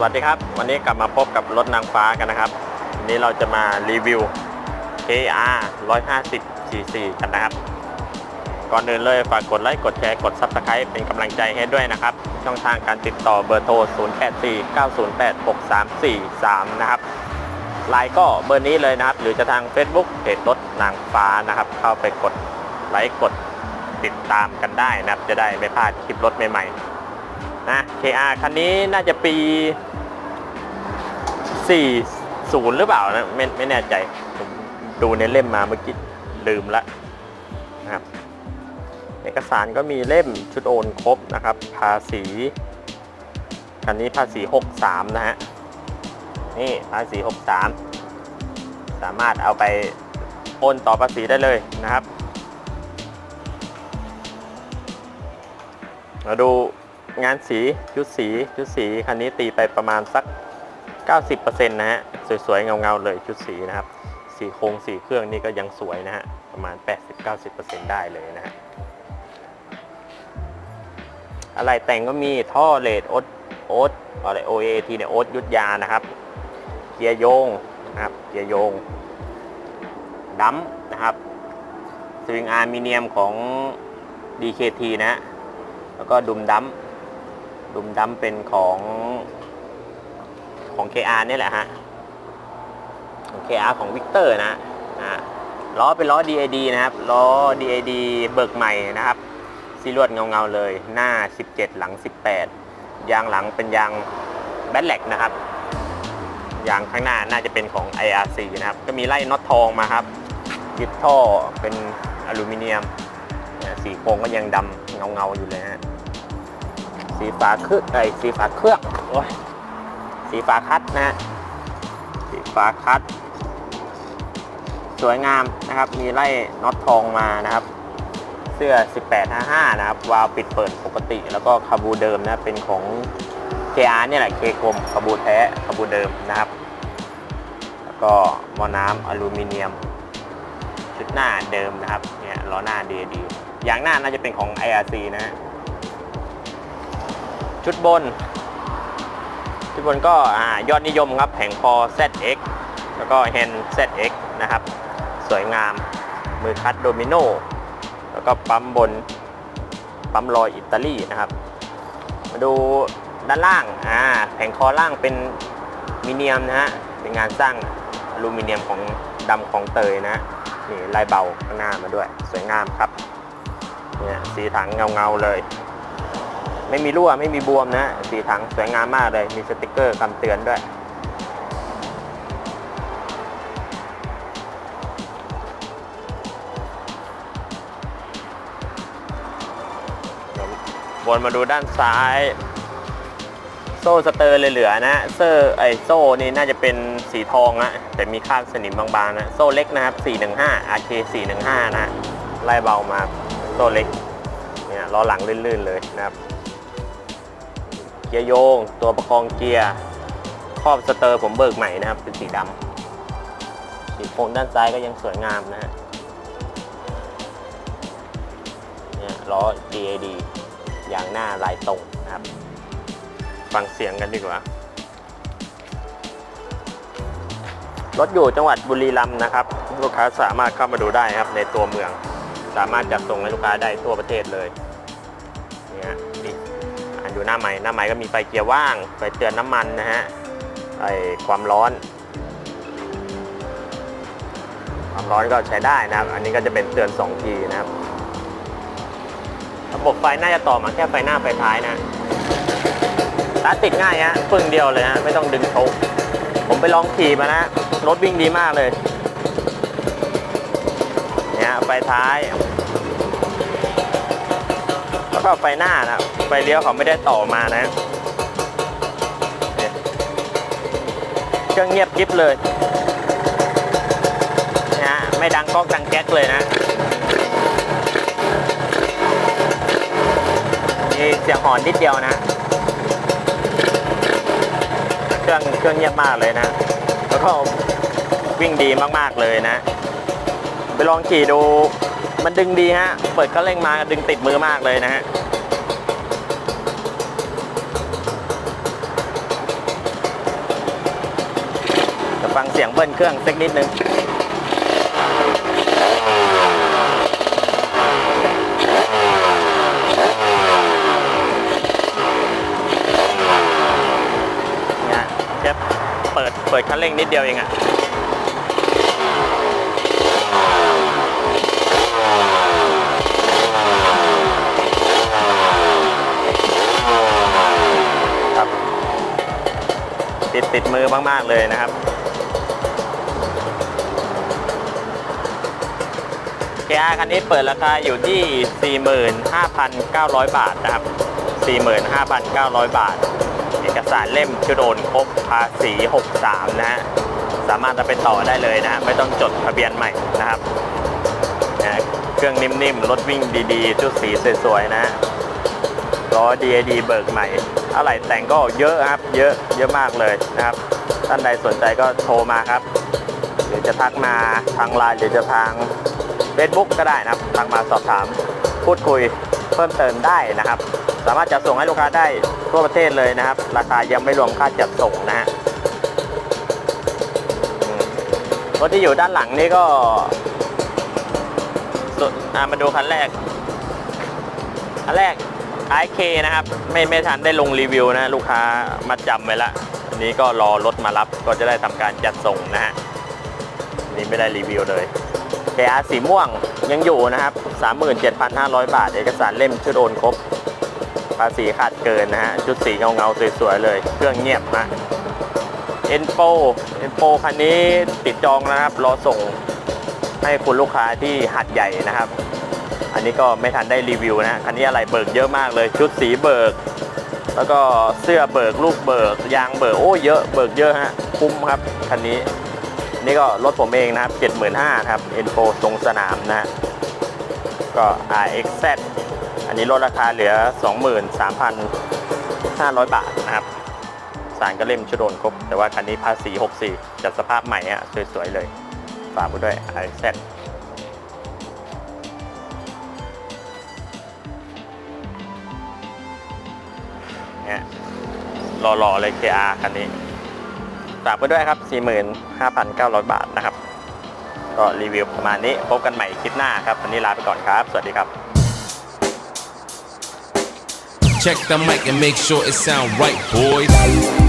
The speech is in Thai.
สวัสดีครับ วันนี้กลับมาพบกับรถนางฟ้ากันนะครับวันนี้เราจะมารีวิว KR 150 cc กันนะครับ ก่อนอื่นเลยฝากกดไลค์กดแชร์กด Subscribe เป็นกำลังใจให้ด้วยนะครับ ช่องทางการติดต่อเบอร์โทร 0849086343 นะครับไลน์ก็เบอร์นี้เลยนะครับ หรือจะทาง Facebook เพจรถนางฟ้านะครับ เข้าไปกดไลค์กดติดตามกันได้นะครับ จะได้ไม่พลาดคลิปรถใหม่ๆ นะ KR คันนี้น่าจะปี 40 หรือเปล่านะไม่ไม่แน่ใจ ผมดูในเล่มมาเมื่อกี้ลืมละนะครับ เอกสารก็มีเล่มชุดโอนครบนะครับ ภาษี คันนี้ภาษี 63 นะฮะ นี่ภาษี 63 สามารถเอาไปโอนต่อภาษีได้เลยนะครับมาดู งานสีชุดสีชุดสีคันนี้ตีไปประมาณสัก 90%นะฮะสวยๆเงาๆเลยชุดสีนะครับสีโครงสีเครื่องนี่ก็ยังสวยนะฮะประมาณ 80-90%ได้เลยนะฮะอะไรแต่งก็มีท่อเลดโอ๊ตโอ๊ตอะไร OAT เนี่ยโอ๊ตยุทธยานะครับเกียร์โยงนะครับเกียร์โยงดัมนะครับสวิงอาร์มิเนียมของ DKT นะฮะแล้วก็ดุมดัม ดุมดัมเป็นของของ KR เนี่ยแหละฮะของ KR ของ Victor นะอ่าล้อเป็นล้อ DAD นะครับ ล้อ DAD เบิกใหม่นะครับซีรวดเงาๆเลย หน้า 17 หลัง 18 ยางหลังเป็นยางแบทแลกนะครับ ยางข้างหน้าน่าจะเป็นของ IRC นะครับ ก็มีไล่น็อตทองมาครับยึดท่อเป็นอลูมิเนียม สีโครงก็ยังดำเงาๆอยู่เลยฮะ สีฝาเครื่องไอยสีฝาเครื่องโอ้ยสีฝาคัดนะฮะสีฝาคัด สวยงามนะครับ มีไล่น็อตทองมานะครับ เสื้อ 1855 นะครับ วาล์วปิดเปิดปกติ แล้วก็คาบูเดิมนะเป็นของ KR เนี่ยแหละเคกลมคาบูแท้คาบูเดิมนะครับ แล้วก็มอน้ำอลูมิเนียม ชุดหน้าเดิมนะครับเนี่ยล้อหน้าดีดียางหน้าน่าจะเป็นของ IRC นะฮะ ชุดบน ชุดบนก็อยอดนิยมครับแผงคอ ZX แล้วก็แฮนด์ ZX นะครับ สวยงามมือคัดโดมิโนแล้วก็ปั๊มบนปั๊มลอยอิตาลีนะครับ มาดูด้านล่างอ่าแผงคอล่างเป็นมิเนียมนะฮะเป็นงานสร้างอลูมิเนียมของดำของเตยนะฮะนี่ลายเบาข้างหน้ามาด้วย สวยงามครับเนี่ยสีถังเงาๆเลย ไม่มีรั่วไม่มีบวมนะสีถังสวยงามมากเลย มีสติกเกอร์คำเตือนด้วย วนมาดูด้านซ้าย โซ่สเตอร์เลยเหลือนะ เซอร์ไอโซ่นี่น่าจะเป็นสีทองนะแต่มีคราบสนิมบางๆนะโซ่เล็กนะครับ 415 RK 415 นะไล่เบามาโซ่เล็กเนี่ยล้อหลังลื่นๆเลยนะครับ เกียร์โยง ตัวประคองเกียร์ครอบสเตอร์ผมเบิกใหม่นะครับ เป็นสีดำสีโครงด้านซ้ายก็ยังสวยงามนะฮะเนี่ยล้อ DAD ยางหน้าลายตรงนะครับ ฟังเสียงกันดีกว่ารถอยู่จังหวัดบุรีรัมย์นะครับ ลูกค้าสามารถเข้ามาดูได้ครับในตัวเมือง สามารถจัดส่งให้ลูกค้าได้ทั่วประเทศเลยเนี่ยนี่อะดู หน้าใหม่หน้าใหม่ก็มีไฟเกียร์ว่างไฟเตือนน้ำมันนะฮะไอความร้อน ความร้อนก็ใช้ได้นะครับ อันนี้ก็จะเป็นเตือน2ทีนะครับ ระบบไฟน่าจะต่อมาแค่ไฟหน้าไฟท้ายนะตาร์ทติดง่ายฮะปึ้งเดียวเลยฮะไม่ต้องดึงโชคผมไปลองขี่มานะรถวิ่งดีมากเลยเนี่ยไฟท้าย แล้วก็ไฟหน้านะไฟเลี้ยวเขาไม่ได้ต่อมานะเนี่ยเครื่องเงียบกริบเลยนะฮะไม่ดังก๊อกดังแก๊กเลยนะมีเสียงหอนนิดเดียวนะ เครื่องเครื่องเงียบมากเลยนะ แล้วก็วิ่งดีมากๆเลยนะ ไปลองขี่ดู มันดึงดีฮะ เปิดคันเร่งมาดึงติดมือมากเลยนะฮะจะฟังเสียงเบิ้ลเครื่องสักนิดนึงเปิดเปิดคันเร่งนิดเดียวเองอะ ติดติดมือมาก ๆ เลยนะครับ KR คันนี้เปิดราคาอยู่ที่ 45,900 บาทนะครับ 45,900 บาท เอกสารเล่มชุดโอนครบภาษี 63 นะฮะ สามารถจะไปต่อได้เลยนะฮะไม่ต้องจดทะเบียนใหม่นะครับนะเครื่องนิ่มๆ รถวิ่งดีๆ ชุดสีสวยๆ นะฮะล้อ DAD เบิกใหม่ อะไรแต่งก็เยอะครับ เยอะเยอะมากเลยนะครับ ท่านใดสนใจก็โทรมาครับหรือจะทักมาทางไลน์หรือจะทาง Facebook ก็ได้นะครับทางมาสอบถามพูดคุยเพิ่มเติมได้นะครับ สามารถจัดส่งให้ลูกค้าได้ทั่วประเทศเลยนะครับ ราคายังไม่รวมค่าจัดส่งนะฮะรถที่อยู่ด้านหลังนี่ก็สุดมาดูคันแรก คันแรก IK นะครับ ไม่ไม่ทันได้ลงรีวิวนะลูกค้ามาจำไว้ละอันนี้ก็รอรถมารับก็จะได้ทำการจัดส่งนะฮะนี่ไม่ได้รีวิวเลย KR สีม่วงยังอยู่นะครับ 37,500 บาท เอกสารเล่มชุดโอนครบ ภาษีขาดเกินนะฮะ ชุดสีเงาเงาๆสวยๆเลย เครื่องเงียบนะเอ็นโปเอ็นโปคันนี้ติดจองนะครับ รอส่งให้คุณลูกค้าที่หัดใหญ่นะครับ อันนี้ก็ไม่ทันได้รีวิวนะคันนี้อะไรเบิกเยอะมากเลย ชุดสีเบิก แล้วก็เสื้อเบิกลูกเบิก ยางเบิกโอ้เยอะเบิกเยอะฮะคุ้มครับคันนี้นี่ก็รถผมเองนะครับ 75,000ครับ N4 ทรงสนามนะฮะก็ RXZ อันนี้ลดราคาเหลือ 23,500 บาทนะครับ สารก็เล่มชุดโดนครบ แต่ว่าคันนี้ภาษี 64 จัดสภาพใหม่ฮะสวยๆเลย ฝากไว้ด้วย RXZ หล่อๆเลย KR คันนี้ฝากไปด้วยครับ 45,900 บาทนะครับ ก็รีวิวประมาณนี้ พบกันใหม่คลิปหน้าครับ วันนี้ลาไปก่อนครับ สวัสดีครับ Check the mic and make sure it sound right, boys.